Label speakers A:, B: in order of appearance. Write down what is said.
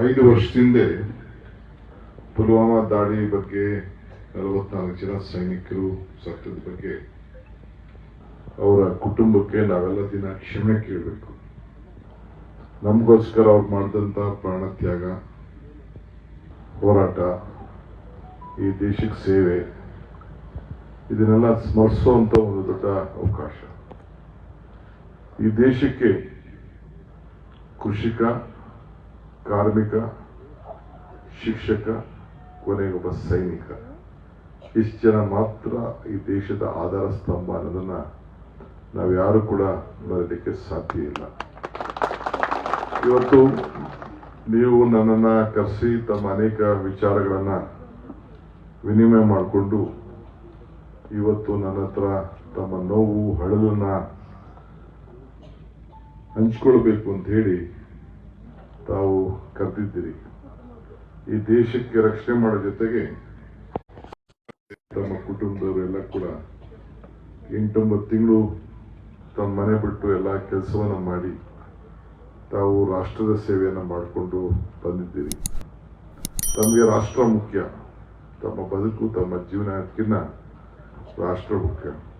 A: ಐದು ವರ್ಷದಿಂದೆ ಪುಲ್ವಾಮಾ ದಾಳಿ ಬಗ್ಗೆ ನಲವತ್ನಾಲ್ಕು ಜನ ಸೈನಿಕರು ಸತ್ತದ ಬಗ್ಗೆ ಅವರ ಕುಟುಂಬಕ್ಕೆ ನಾವೆಲ್ಲ ದಿನ ಕ್ಷಮೆ ಕೇಳಬೇಕು. ನಮಗೋಸ್ಕರ ಅವ್ರು ಮಾಡಿದಂತ ಪ್ರಾಣ ತ್ಯಾಗ, ಹೋರಾಟ, ಈ ದೇಶಕ್ಕೆ ಸೇವೆ, ಇದನ್ನೆಲ್ಲ ಸ್ಮರಿಸುವಂತ ಒಂದು ದೊಡ್ಡ ಅವಕಾಶ. ಈ ದೇಶಕ್ಕೆ ಕೃಷಿಕ ಕಾರ್ಮಿಕ, ಶಿಕ್ಷಕ, ಕೊನೆಗೊಬ್ಬ ಸೈನಿಕ. ಇಷ್ಟು ಜನ ಮಾತ್ರ ಈ ದೇಶದ ಆಧಾರ ಸ್ತಂಭ ಅನ್ನೋದನ್ನ ನಾವು ಯಾರು ಕೂಡ ಮರೀಲಿಕ್ಕೆ ಸಾಧ್ಯ ಇಲ್ಲ. ಇವತ್ತು ನೀವು ನನ್ನನ್ನ ಕರೆಸಿ ತಮ್ಮ ಅನೇಕ ವಿಚಾರಗಳನ್ನು ವಿನಿಮಯ ಮಾಡಿಕೊಂಡು ಇವತ್ತು ನನ್ನ ಹತ್ರ ತಮ್ಮ ನೋವು, ಹಳಲನ್ನ ಹಂಚ್ಕೊಳ್ಬೇಕು ಅಂತ ಹೇಳಿ ತಾವು ಕರೆದಿದ್ದೀರಿ ಈ ದೇಶಕ್ಕೆ ರಕ್ಷಣೆ ಮಾಡೋ ಜೊತೆಗೆ ತಮ್ಮ ಕುಟುಂಬದವರೆಲ್ಲ ಕೂಡ ಎಂಟೊಂಬತ್ತು ತಿಂಗಳು ತಮ್ಮ ಮನೆ ಬಿಟ್ಟು ಎಲ್ಲ ಕೆಲಸವನ್ನು ಮಾಡಿ ತಾವು ರಾಷ್ಟ್ರದ ಸೇವೆಯನ್ನು ಮಾಡಿಕೊಂಡು ಬಂದಿದ್ದೀರಿ. ತಮಗೆ ರಾಷ್ಟ್ರ ಮುಖ್ಯ. ತಮ್ಮ ಬದುಕು, ತಮ್ಮ ಜೀವನ ಅದಕ್ಕಿಂತ ರಾಷ್ಟ್ರ ಮುಖ್ಯ.